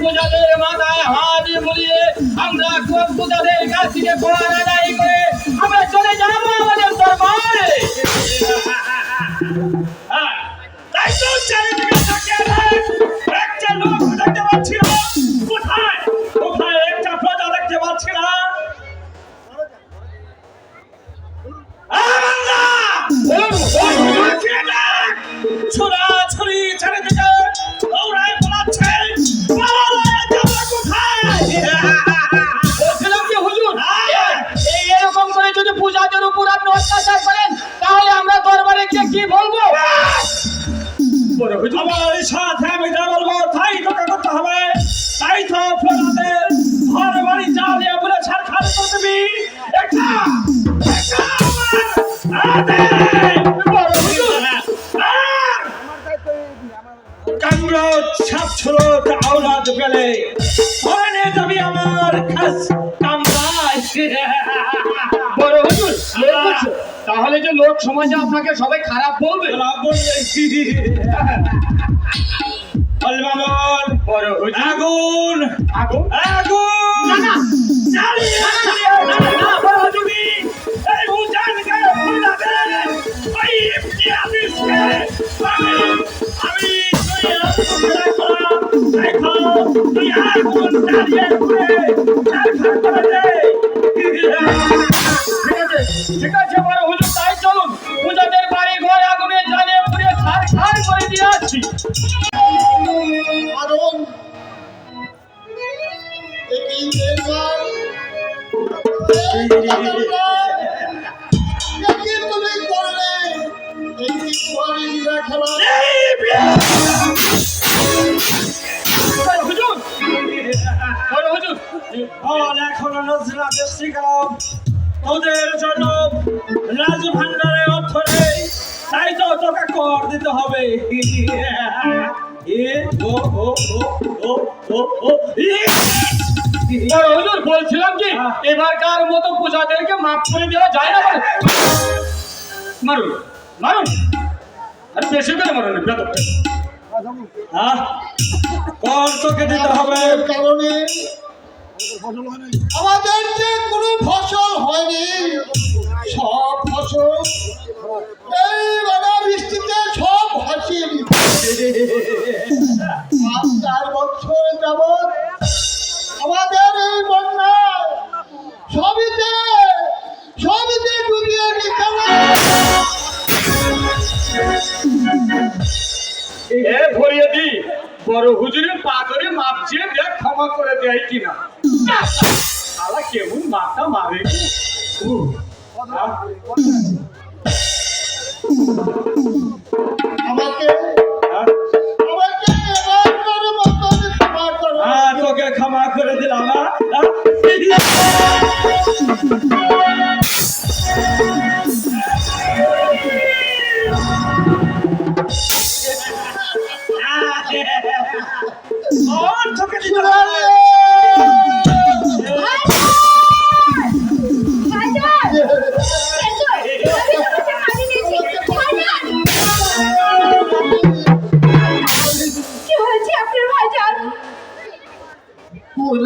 পূজাদের মাথায় হাত বুলিয়ে আমরা খুব পূজাদের কাছ থেকে কোরআন আদায় করে আমরা চলে যাব আমাদের দরবারে তাই তো চারিদিকে আমার সাথে আমি যা বলব, তাই তোকে হবে। তাই তো ঘর, বাড়ি জ্বালিয়ে বলে ছাড়খাড় করে দিবি একটা! কামড় ছাপ ছিল আওলাদ পেলে ধরে যাবি আমার তাহলে যে লোক সমাজে আপনাকে সবাই খারাপ বলবে? বড় হুজুর আগুন! আগুন? আগুন! না, না। জ্বালিয়ে না, এখনও নজরা দৃষ্টি গেলাম তোদের জন্য রাজ ভান্ডারে অর্থ কর দিতে হবে এ ও ও ও হুজুর বলছিলাম কি এবারকার মতো পূজাদেরকে মাফ করে দেওয়া যায় না বলে? মারুন মারুন। আর বেশি করে মারুন বেদব আহ, কর তোকে দিতে হবে। কারণে আমাদের যে কোনো ফসল হয়নি সব ফসল এই বাবা বৃষ্টিতে সব ভাসিয়ে দিচ্ছে চার বছর যাবৎ এ ভরিয়ে দি। বড় হুজুরের পা ধরে মাপ চেয়ে দেখ, ক্ষমা করে দেয় কিনা। আলা কেমন মাথা মারে।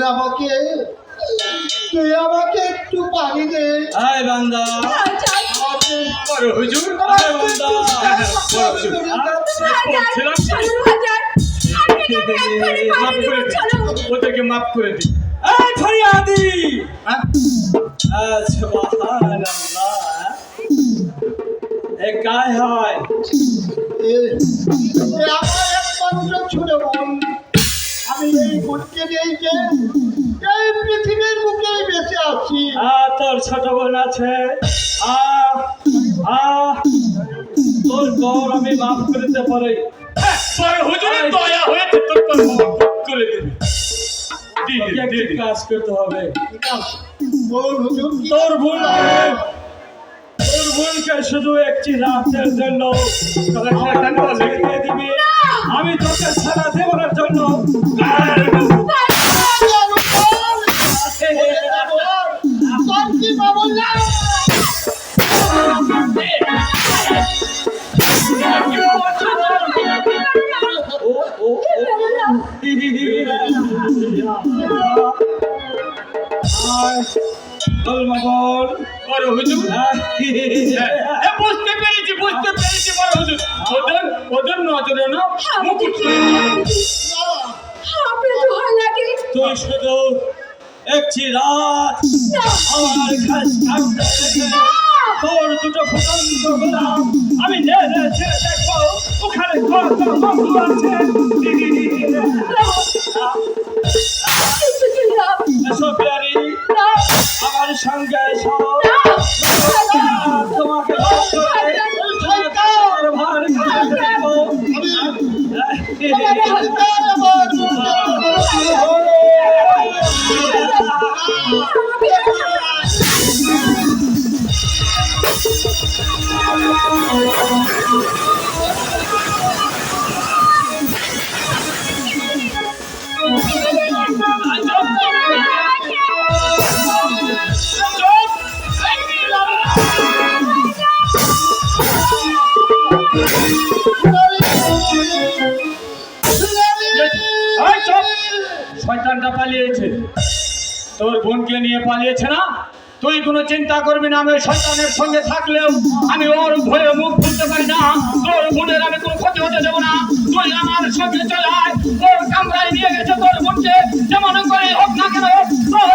তুই আমাকে তুই আমাকে একটু পানি দে। আয় বান্দা। বড় হুজুর বড় হুজুর মাফ করে ওদেরকে মাফ করে দিই। এই ফরিয়াদি! হ্যাঁ? সুবহানাল্লাহ এ কায় হয়। আমার একমাত্র ছোট এই বোনকে নিয়ে এই পৃথিবীর বুকে বেঁচে আছি। আহ, তোর ছোট বোন আছে। আহ, আহ, তোর গৌর আমি মাফ পারি। হ্যাঁ, হুজুরের দয়া হয়েছে তোর তোর করে দিবি। তোকে দি, দি একটি দি কাজ করতে হবে। তোর তোর শুধু একটি রাতের জন্য আমি তোকে সারা দেওয়ার জন্য পেরেছি বুঝতে পেরেছি বড় হুজুর ওদের ওদের নজরে না মুকুট তুই রাত আমার কাছ আমি ওখানে আমার সঙ্গে তোমাকে তোমার ভার শয়তানটা পালিয়েছে। তোর বোনকে নিয়ে পালিয়েছে না? তুই কোনো চিন্তা করবি না, আমি শয়তানের সঙ্গে থাকলেও আমি ওর ভয়ে মুখ খুলতে পারি না। তোর বোনের আমি কোনো ক্ষতি হতে দেবো না। তুই আমার সঙ্গে চলে আয়। তোর কামরায় নিয়ে গেছে তোর বোনকে। যেমন করে হোক না কেন, তোর